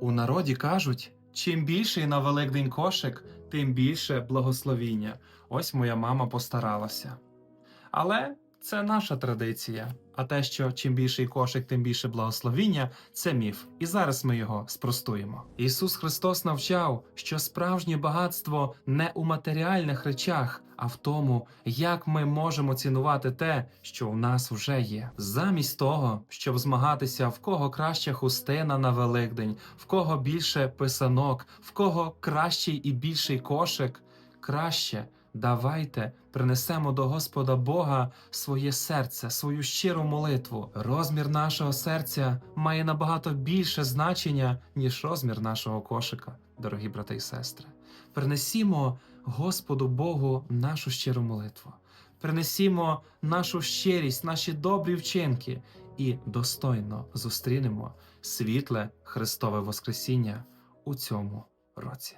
У народі кажуть, чим більший на Великдень кошик, тим більше благословіння. Ось моя мама постаралася. Але це наша традиція. А те, що чим більший кошик, тим більше благословіння, це міф. І зараз ми його спростуємо. Ісус Христос навчав, що справжнє багатство не у матеріальних речах, а в тому, як ми можемо цінувати те, що у нас вже є. Замість того, щоб змагатися, в кого краща хустина на Великдень, в кого більше писанок, в кого кращий і більший кошик, краще давайте принесемо до Господа Бога своє серце, свою щиру молитву. Розмір нашого серця має набагато більше значення, ніж розмір нашого кошика, дорогі брати і сестри. Принесімо Господу Богу нашу щиру молитву. Принесімо нашу щирість, наші добрі вчинки і достойно зустрінемо світле Христове Воскресіння у цьому році.